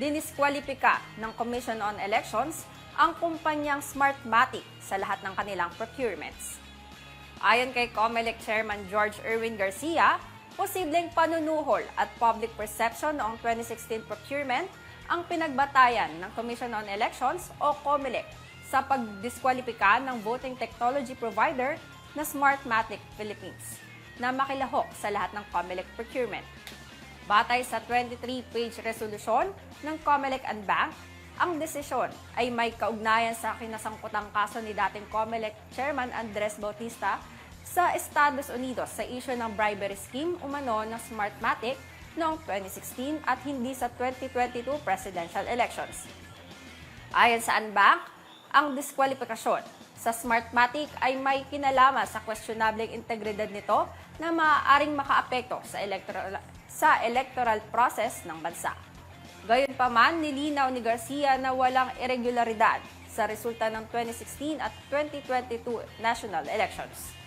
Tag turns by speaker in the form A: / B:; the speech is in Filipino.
A: diniskwalipika ng Commission on Elections ang kumpanyang Smartmatic sa lahat ng kanilang procurements. Ayon kay COMELEC Chairman George Erwin Garcia, posibleng panunuhol at public perception noong 2016 procurement ang pinagbatayan ng Commission on Elections o COMELEC sa pagdiskwalipika ng voting technology provider na Smartmatic Philippines na makilahok sa lahat ng COMELEC procurement. Batay sa 23-page resolusyon ng COMELEC and Bank, ang desisyon ay may kaugnayan sa kinasangkutang kaso ni dating COMELEC Chairman Andres Bautista sa Estados Unidos sa issue ng bribery scheme umano ng Smartmatic noong 2016 at hindi sa 2022 presidential elections. Ayon sa Anbank, ang diskwalifikasyon sa Smartmatic ay may kinalaman sa questionableng integridad nito na maaaring makaapekto sa electoral, sa electoral process ng bansa. Gayunpaman, nilinaw ni Garcia na walang irregularidad sa resulta ng 2016 at 2022 national elections.